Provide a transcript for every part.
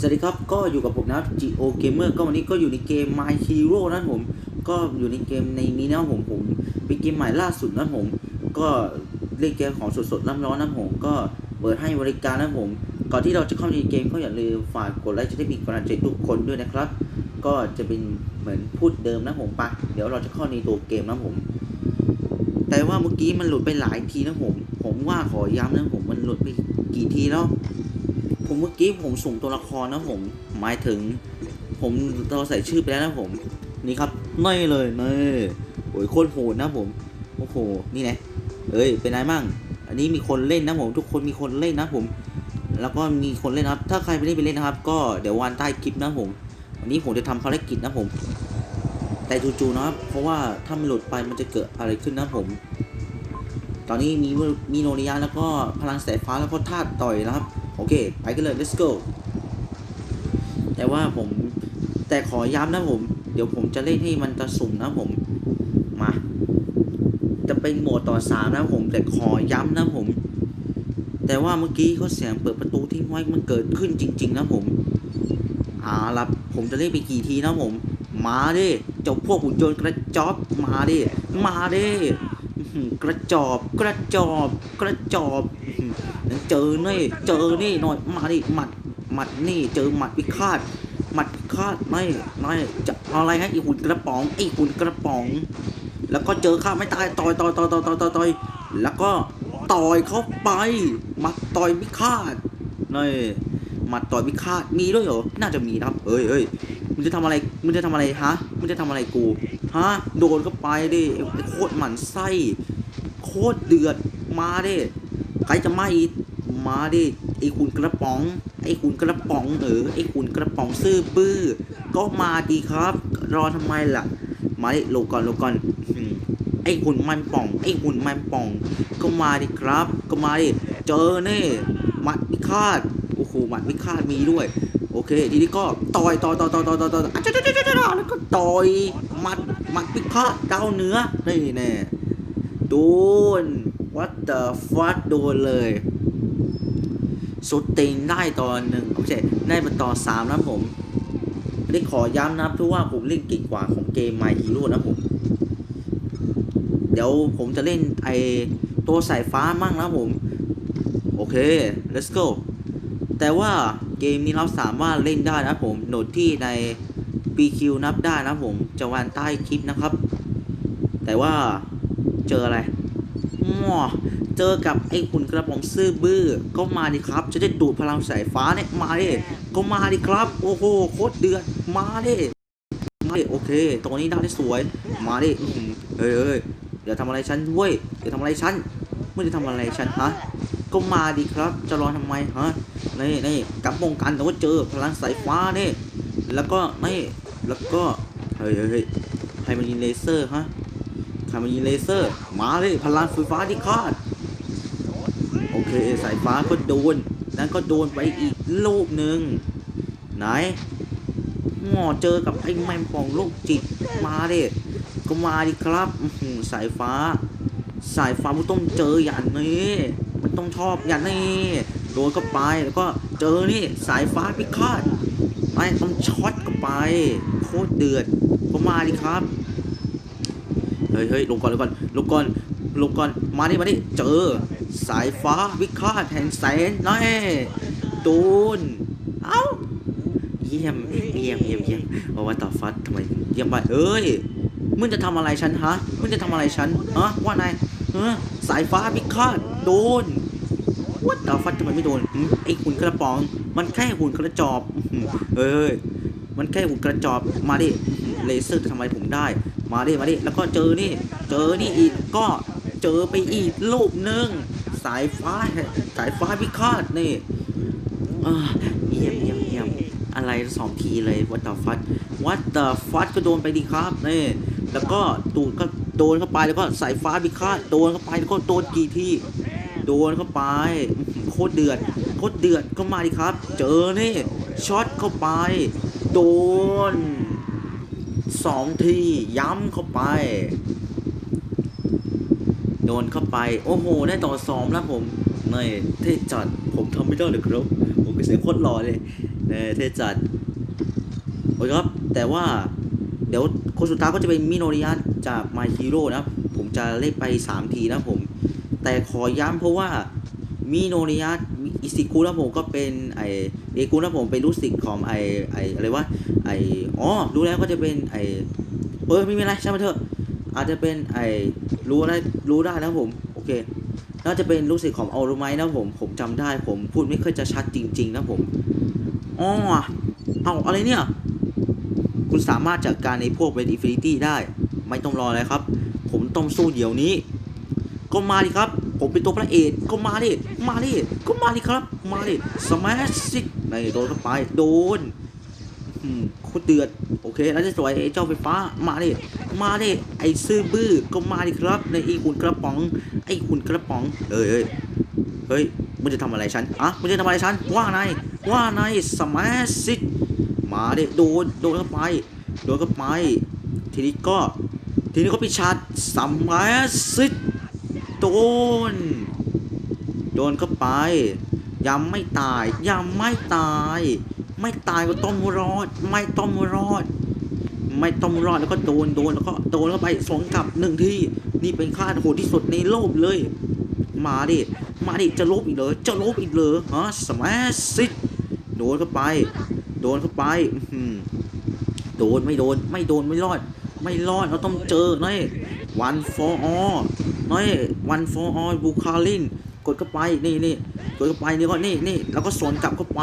สวัสดีครับ ก็อยู่กับผมนะ Geo Gamer ก็วันนี้ก็อยู่ในเกม My Hero นะผม ก็อยู่ในเกมในนี้นะผมผมเป็นเกมใหม่ล่าสุดนะผม ก็เล่นเกมของสดๆร้อนๆนะผมก็เปิดให้บริการนะผม ก่อนที่เราจะเข้าในเกมก็อย่าลืมฝากกดไลค์จะได้มีกำลังใจทุกคนด้วยนะครับ ก็จะเป็นเหมือนพูดเดิมนะผมปะเดี๋ยวเราจะเข้าในตัวเกมนะผม แต่ว่าเมื่อกี้มันหลุดไปหลายทีนะผม ผมว่าขอย้ำนะผมมันหลุดไปกี่ทีแล้ว ผมเมื่อกี้ผมสุ่มตัวละครนะผมหมายถึง ผมเราใส่ชื่อไปแล้วนะผม นี่ครับนี่เลยนี่โอ้ยโคตรโหดนะผมโอ้โหนี่ไงเอ้ยเป็นไงมั่งอันนี้มีคนเล่นนะผมทุกคนมีคนเล่นนะผม แล้วก็มีคนเล่นครับ ถ้าใครไม่ได้ไปเล่นนะครับ ก็เดี๋ยววันใต้คลิปนะผมวันนี้ผมจะทำภารกิจนะผม แต่จู่ๆนะครับเพราะว่าถ้ามันหลุดไปมันจะเกิดอะไรขึ้นนะผม ตอนนี้มีมีโนริยะแล้วก็พลังสายฟ้าแล้วก็ธาตุต่อยนะครับ โอเค ไปกันเลย let's go แต่ว่าผมแต่ขอย้ำนะผม เดี๋ยวผมจะเล่นให้มันตะสุ่มนะผม มา จะเป็นโหมดต่อสามนะผม แต่ขอย้ำนะผม แต่ว่าเมื่อกี้เขาเสียงเปิดประตูที่ไว้มันเกิดขึ้นจริง ๆ นะผมอาล่ะผมจะเล่นไปกี่ทีนะผม มาดิเจ้าพวกหุ่นยนต์กระจอบมาดิมาดิกระจอบกระจอบกระจอบ เจอนี่เจอนี่หน่อยมาดิหมัดหมัดนี่เจอหมัดพิฆาตหมัดพิฆาตไม่ไม่จะอะไรให้อีหุ่นกระป๋องไอหุ่นกระป๋อง แล้วก็เจอข้าไม่ตายต่อยต่อยต่อยต่อยต่อยต่อยต่อยแล้วก็ต่อยเข้าไปหมัดต่อยพิฆาตนี่หมัดต่อยพิฆาตมีด้วยเหรอน่าจะมีนะครับเอ้ยเอ้ยมึงจะทำอะไรมึงจะทำอะไรฮะมึงจะทำอะไรกูฮะโดนก็ไปดิโคตรหมันไส้โคตรเดือดมาดิ ใครจะไม่มาดิไอ้คุณกระป๋อง ไอ้คุณกระป๋องเออไอ้คุณกระป๋องซื่อบื้อ ก็มาดีครับ รอทำไมล่ะ มาดิโลก่อนโลก่อนไอ้หุ่นมันป่อง ไอ้หุ่นมันป่อง ก็มาดิครับ ก็มาดิเจอเน่หมัดพิฆาตโอ้โหหมัดพิฆาตมีด้วย โอเค ทีนี้ก็ต่อยต่อยต่อยต่อยต่อยต่อยต่อยอะจ๊ะจ๊ะจ๊ะจ๊ะจ๊ะแล้วก็ต่อยหมัดหมัดพิฆาตดาวเนือนี่แน่โดน what the fuck โดนเลยสุดติงได้ตอนหนึ่งไม่ใช่ได้เป็นตอนสามนะผมนี่ขอย้ำนะเพราะว่าผมเล่นเก่งกว่าของเกม My Hero นะผม เดี๋ยวผมจะเล่นไอตัวสายฟ้ามั่งนะผม โอเค let's go แต่ว่าเกมนี้เราสามารถเล่นได้นะผมโหลดที่ใน BQ นับได้นะผมจะวางใต้คลิปนะครับ แต่ว่าเจออะไร มอเจอกับไอ้หุ่นกระป๋องซื่อบื้อ ก็มาดิครับ จะได้ดูดพลังสายฟ้าเนี่ยมาดิก็มาดิครับ โอ้โหโคตรเดือดมาดิมาดิโอเคตรงนี้ได้สวย มาดิอื้อหือเฮ้ยเฮ้ยอย่าทำอะไรฉันเว้ยอย่าทำอะไรฉันไม่ได้ทำอะไรฉันฮะก็มาดิครับจะรอทำไมฮะนี่นี่กับป้องกันแต่ว่าเจอพลังสายฟ้านี่แล้วก็นี่แล้วก็เฮ้ยเฮ้ยเฮ้ยใครมายิงเลเซอร์ฮะใครมายิงเลเซอร์ มาเลยพลังไฟฟ้าที่คาด โอเคสายฟ้าก็โดน นั้นก็โดนไปอีกลูกหนึ่งไหนงอเจอกับไอ้แมงป่องลูกจิตมาดิก็มาดิครับสายฟ้า สายฟ้ามันต้องเจออย่างนี้มันต้องชอบอย่างนี้โดนเข้าไปแล้วก็เจอนี่สายฟ้าพิฆาตไม่ต้องช็อตเข้าไป โคตรเดือดก็มาดิครับ ฮ้ยเฮ้ยลงก่อนลงก่อนลงก่อนลงก่อนมาดิมาดิเจอสายฟ้าพิฆาตแห่งแสงน้อยโดนเอ้าเยี่ยมเยี่ยมเยี่ยมเยี่ยมเอาว่าต่อฟัดทำไมเยี่ยมไปเอ้ยมึงจะทำอะไรฉันฮะมึงจะทำอะไรฉันฮะว่าไงเออสายฟ้าพิฆาตโดนวัดดาวฟัดทำไมไม่โดนไอ้หุ่นกระป๋อง มันแค่หุ่นกระจอบอื้ยเฮ้ยมันแค่หุ่นกระจอบมาดิ เลเซอร์จะทำอะไรผมได้ มาดิมาดิแล้วก็เจอนี่ เจอนี่อีกก็เจอไปอีกลูกหนึ่งสายฟ้าสายฟ้าพิฆาตนี่เยี่ยมเยี่ยมเยี่ยมอะไรสองทีเลยวัดดาวฟัดวัดดาวฟัดก็โดนไปดีครับนี่แล้วก็ตูดก็โดนเข้าไปแล้วก็สายฟ้าพิฆาตโดนเข้าไปแล้วก็โดนกี่ทีโดนเข้าไปโคตรเดือดโคตรเดือดก็มาดิครับ เจอนี่ช็อตเข้าไป โดน สองทีย้ำเข้าไป โดนเข้าไป โอ้โห ได้ต่อสองแล้วผมเนี่เทจัด ผมทำไม่ได้เลยครับ ผมเป็นเสียงโคตรหล่อเลยเออเทจัด โอ้ยครับ แต่ว่า เดี๋ยวคนสุดท้ายก็จะเป็นมิโนริยะจาก My Hero นะ ผมจะเล่นไป 3 ทีนะผม แต่ขอย้ำเพราะว่ามิโนริยะอิซิคุนะผมก็เป็นไอ เอกุนะผมเป็นลูกศิษย์ของไอไออะไรวะไออ๋อรู้แล้วก็จะเป็นไอเออไม่มีอะไรใช่างมันเถอะ อาจจะเป็นไอรู้ได้รู้ได้นะผมโอเคน่าจะเป็นลูกศิษย์ของออรุไมนะผมผมจำได้ผมพูดไม่ค่อยจะชัดจริง ๆ นะผมอ๋อเอาอะไรเนี่ย คุณสามารถจัดการในพวกเวทอินฟินิตี้ได้ ไม่ต้องรอเลยครับ ผมต้องสู้เดี๋ยวนี้ ก็มาดิครับ ผมเป็นตัวพระเอกก็มาดิมาดิก็มาดิครับ มาดิสมัชสิ ในโดนเข้าไปโดนอืมโคตรเดือด โอเค แล้วจะสวยไอ้เจ้าไฟฟ้ามาดิมาดิไอ้ซื่อบื้อก็มาดิครับ ในไอ้คุณกระป๋อง ไอ้คุณกระป๋อง เอ้ยเอ้ยเฮ้ยมึงจะทำอะไรฉันอะมึงจะทำอะไรฉัน ว่าไงว่าไงสมัชสิมาดิโดนโดนเข้าไปโดนเข้าไป ทีนี้ก็ ทีนี้ก็พิชาร์สมัชสิโดนโดนเข้าไป ยังไม่ตาย ยังไม่ตาย ไม่ตายก็ต้องรอด ไม่ต้องรอด ไม่ต้องรอดแล้วก็โดนโดนแล้วก็โดนเข้าไปสองกับหนึ่งที่นี่เป็นค่าโหดที่สุดในโลกเลย มาดิมาดิจะลบอีกเลยจะลบอีกเลยฮะสมัชสิโดนเข้าไป โดนเข้าไปอืโดนไม่โดนไม่โดนไม่รอด ไม่รอดเราต้องเจอนี่ one for all นี่ one for all บูคาลิน กดเข้าไปนี่นี่กดเข้าไปนี่ก็นี่นี่แล้วก็สวนกลับเข้าไป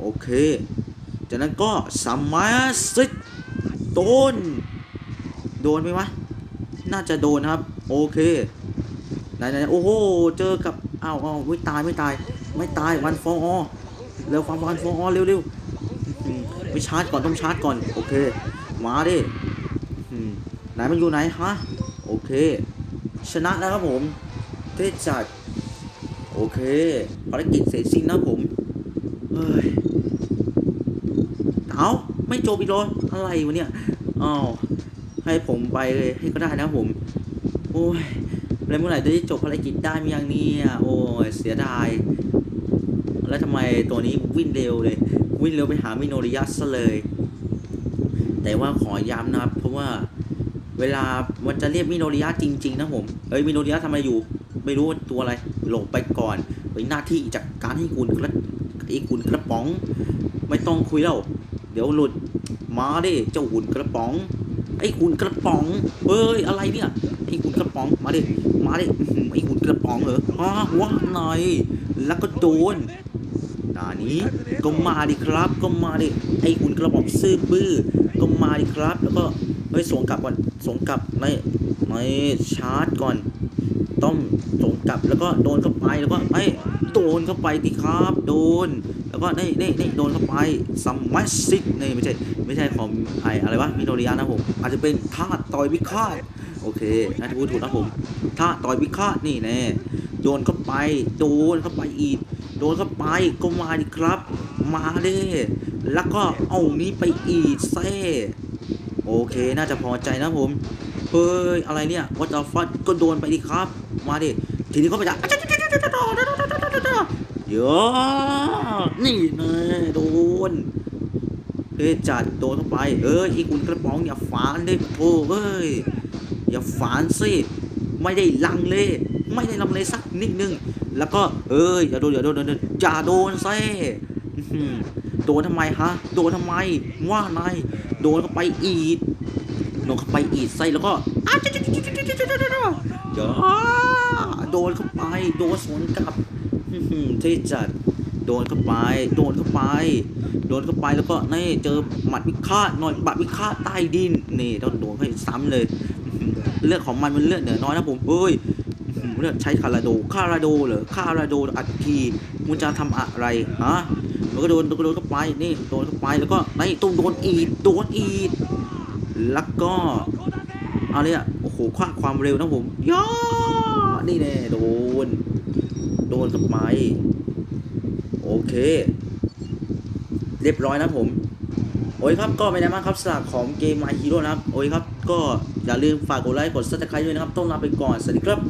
โอเค จากนั้นก็สมาสิโดน โดนไหมวะ น่าจะโดนครับ โอเคไหนไหนโอ้โห เจอกับอ้าวอ้าวไม่ตายไม่ตาย ไม่ตายวันฟอร์เร็วฟังวันฟอร์เร็วเร็วอืมไปชาร์จก่อนต้องชาร์จก่อน โอเค มาดิไหนมันอยู่ไหนฮะ โอเค ชนะแล้วครับผม เทจัดโอเคภารกิจเสร็จสิ้นนะผม เฮ้ย เอาไม่จบอีกเหรออะไรวะเนี่ยอ้าวให้ผมไปเลยให้ก็ได้นะผม โอ้ยแล้วเมื่อไหร่จะได้จบภารกิจได้มั้ยยังเนี่ยโอ้ยเสียดาย แล้วทำไมตัวนี้วิ่งเร็วเลย วิ่งเร็วไปหามิโนริยะซะเลย แต่ว่าขอย้ำนะเพราะว่าเวลามันจะเรียกมิโนริยะจริง ๆ นะผม เอ้ยมิโนริยะทำอะไรอยู่ ไม่รู้ว่าตัวอะไรหลงไปก่อนเป็นหน้าที่จากการให้คุณกระไอ้คุณกระป๋อง ไม่ต้องคุยแล้ว เดี๋ยวหลุดมาดิเจ้าหุ่นกระป๋อง ไอ้หุ่นกระป๋องเฮ้ยอะไรเนี่ยไอ้หุ่นกระป๋องมาดิมาดิไอ้หุ่นกระป๋องเหรอฮะว่าหน่อยแล้วก็โดนหนานี้ก็มาดิครับก็มาดิไอ้หุ่นกระป๋องซื่อบื้อก็มาดิครับ แล้วก็เฮ้ยสวงกลับก่อนสวงกลับไม่ไม่ชาร์จก่อน ต้องสวงกลับแล้วก็โดนเข้าไปแล้วก็ไอ้โดนเข้าไปดิครับ โดน แล้วก็นี่นี่นี่โดนเข้าไปซัมมัสซิกนี่ไม่ใช่ไม่ใช่ของไออะไรวะมิโนริยะนะผมอาจจะเป็นท่าต่อยวิฆาตโอเคน่าจะพูดถูกนะผมท่าต่อยวิฆาตนี่แน่โดนเข้าไป โดนเข้าไปอีก โดนเข้าไปก็มาดิครับ มาดิแล้วก็เอานี้ไปอีกเซ่โอเคน่าจะพอใจนะผมเฮ้ยอะไรเนี่ยวัตถุฟัดก็โดนไปดิครับ มาดิ ทีนี้ก็ไปจ้ะเยอะนี่เนยโดนเฮ้ยจัดโดนเข้าไป เอ้ยอีกุนกระป๋องอย่าฝานดิโอ้เอ้ย อย่าฝานสิ ไม่ได้ลังเล ไม่ได้ลังเลสักนิดนึง แล้วก็เอ้ยอย่าโดนอย่าโดนอย่าโดนอย่าโดนเซ่โดนทำไมฮะ โดนทำไม ว่านายโดนเข้าไปอีก ลงเข้าไปอีดไส้แล้วก็เดี๋ยวโดนเข้าไป โดนสวนกลับที่จัด โดนเข้าไป โดนเข้าไป โดนเข้าไปแล้วก็นี่เจอหมัดวิฆาตหน่อยบัดวิฆาตใต้ดินนี่ต้องโดนให้ซ้ำเลย เลือดของมันมันเลือดเหนือน้อยนะผมเอ้ยเลือดใช้คาราโดคาราโดเหรอคาราโดอัดทีมุนจะทำอะไรฮะมันก็โดนโดนเข้าไปนี่โดนเข้าไปแล้วก็นี่ต้องโดนอีดโดนอีด แล้วก็อะไรอะโอ้โหคว้าความเร็วนะผมย่อนี่แน่โดน โดนกับไม้โอเค เรียบร้อยนะผม โอ้ยครับก็ไม่ได้มากครับสลากของเกม My Hero นะครับ โอ้ยครับ ก็อย่าลืมฝากกดไลค์กดซับสไครต์ด้วยนะครับ ต้องลาไปก่อน สวัสดีครับ